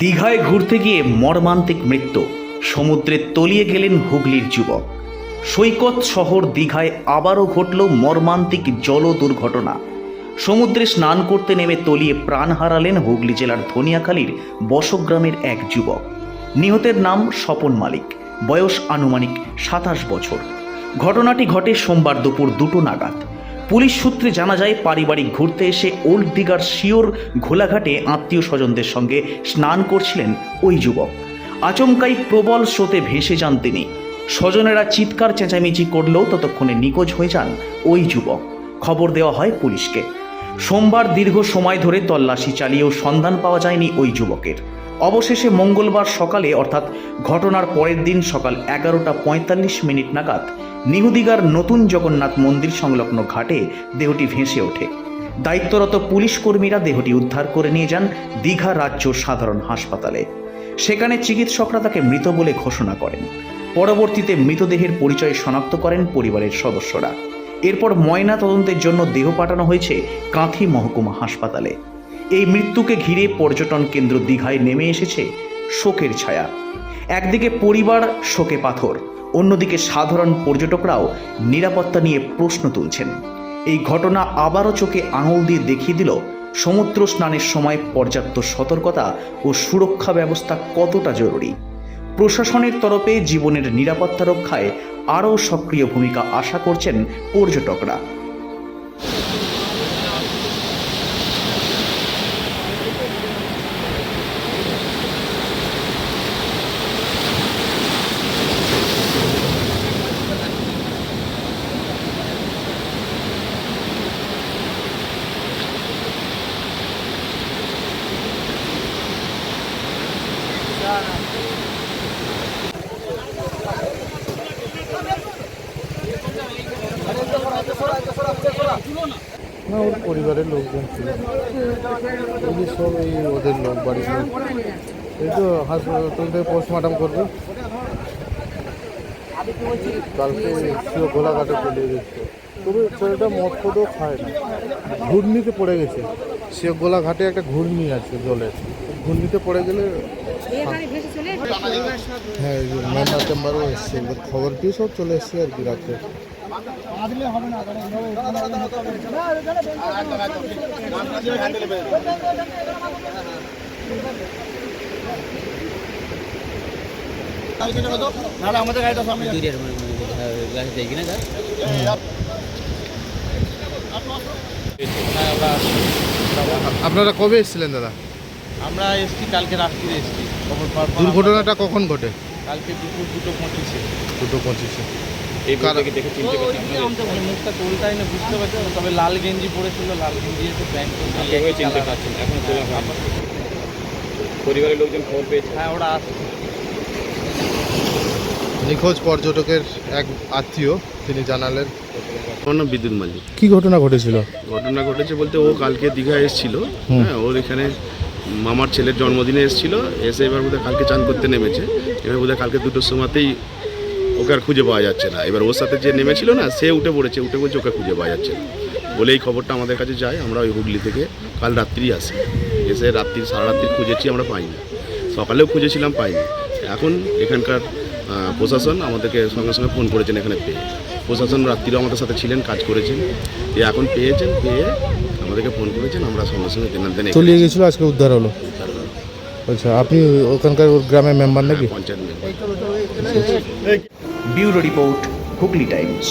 দীঘায় ঘুরতে গিয়ে মর্মান্তিক মৃত্যু। সমুদ্রে তলিয়ে গেলেন হুগলির যুবক। সৈকত শহর দীঘায় আবারও ঘটল মর্মান্তিক জল দুর্ঘটনা। সমুদ্রে স্নান করতে নেমে তলিয়ে প্রাণ হারালেন হুগলি জেলার ধনিয়াখালীর বসগ্রামের এক যুবক। নিহতের নাম স্বপন মালিক। বয়স আনুমানিক সাতাশ বছর। ঘটনাটি ঘটে সোমবার দুপুর দুটো নাগাদ। পুলিশ সূত্রে জানা যায়, পারিবারিক ঘুরতে এসে ওল্ড দিঘার শিওর ঘোলাঘাটে আত্মীয় স্বজনদের সঙ্গে স্নান করছিলেন ওই যুবক। আচমকাই প্রবল স্রোতে ভেসে যান তিনি। স্বজনেরা চিৎকার চেঁচামেচি করলেও ততক্ষণে নিখোঁজ হয়ে যান ওই যুবক। খবর দেওয়া হয় পুলিশকে। সোমবার দীর্ঘ সময় ধরে তল্লাশি চালিয়েও সন্ধান পাওয়া যায়নি ওই যুবকের। অবশেষে মঙ্গলবার সকালে, অর্থাৎ ঘটনার পরের দিন সকাল এগারোটা পঁয়তাল্লিশ মিনিট নাগাদ, নিহুদিগার নতুন জগন্নাথ মন্দির সংলগ্ন ঘাটে দেহটি ভেসে ওঠে। দায়িত্বরত পুলিশ কর্মীরা দেহটি উদ্ধার করে নিয়ে যান দীঘা রাজ্য সাধারণ হাসপাতালে। সেখানে চিকিৎসকরা তাকে মৃত বলে ঘোষণা করেন। পরবর্তীতে মৃতদেহের পরিচয় শনাক্ত করেন পরিবারের সদস্যরা। এরপর ময়না তদন্তের জন্য দেহ পাঠানো হয়েছে কাঁথি মহকুমা হাসপাতালে। এই মৃত্যুকে ঘিরে পর্যটন কেন্দ্র দীঘায় নেমে এসেছে শোকের ছায়া। একদিকে পরিবার শোকে পাথর, অন্যদিকে সাধারণ পর্যটকরাও নিরাপত্তা নিয়ে প্রশ্ন তুলছেন। এই ঘটনা আবারও চোখে আঙুল দিয়ে দেখিয়ে দিল সমুদ্র স্নানের সময় পর্যাপ্ত সতর্কতা ও সুরক্ষা ব্যবস্থা কতটা জরুরি। প্রশাসনের তরফে জীবনের নিরাপত্তা রক্ষায় আরও সক্রিয় ভূমিকা আশা করছেন পর্যটকরা। না, ওর পরিবারের লোকজন ছিল। এই সব এই ওদের লোক, বাড়ির লোক। এই তো হাসপাতাল পোস্টমর্টম করবে? কালকে সেও গোলাঘাটে চলে গেছে তবে ছেলেটা মদ ফদও খায় না। ঘূর্ণিতে পড়ে গেছে। সে গোলাঘাটে একটা ঘূর্ণি আছে জলের ঘূর্ণিতে পড়ে গেলে হ্যাঁ মেম্বার টেম্বারও এসছে। খবর পেয়ে সব চলে এসছে আর কি রাত্রে। দূরের গাছ দেখি না আপনারা কবে এসেছিলেন দাদা? আমরা এসছি কালকে রাত্রিরে এসছি। দুর্ঘটনাটা কখন ঘটে? কালকে দুপুর দুটো পঁচিশে। দুটো পঁচিশে। মানে মুখটা তোলটাই না বুঝতে পারছি তবে লাল গেঞ্জি পরেছিল লাল গেঞ্জি এসে প্যান্ট চিনতে পারছেন এখন পরিবারের লোকজন খবর পেয়েছে? হ্যাঁ ওরা আসছে। নিখোঁজ পর্যটকের এক আত্মীয় তিনি জানালেন। বিদ্যুৎ মালিক। কি ঘটনা ঘটেছিল? ঘটনা ঘটেছে বলতে ও কালকে দীঘা এসেছিল। হ্যাঁ ওর এখানে মামার ছেলের জন্মদিনে এসেছিল, এসে এবার বোধহয় কালকে চান করতে নেমেছে। এবার বোধহয় কালকে দুটোর সময়তেই ওকে আর খুঁজে পাওয়া যাচ্ছে না। এবার ওর সাথে যে নেমেছিল না, সে উঠে পড়েছে, উঠে বলছে ওকে খুঁজে পাওয়া যাচ্ছে না। বলে এই খবরটা আমাদের কাছে যায়, আমরা ওই হুগলি থেকে কাল রাত্রি আসি। এসে রাত্রি, সারা রাত্রি খুঁজেছি, আমরা পাইনি। সকালেও খুঁজেছিলাম, পাইনি। এখন এখানকার প্রশাসন আমাদেরকে সঙ্গে সঙ্গে ফোন করেছেন এখানে পেয়ে। প্রশাসন রাত্রিও আমাদের সাথে ছিলেন, কাজ করেছেন। এখন পেয়েছেন, পেয়ে আমাদেরকে ফোন করেছেন আমরা সঙ্গে সঙ্গে দেনার দেন তলিয়ে গেছিল আজকে উদ্ধার হলো। আচ্ছা আপনি ওখানকার গ্রামের মেম্বার নাকি? Panchayat member bureau report Hooghly Times.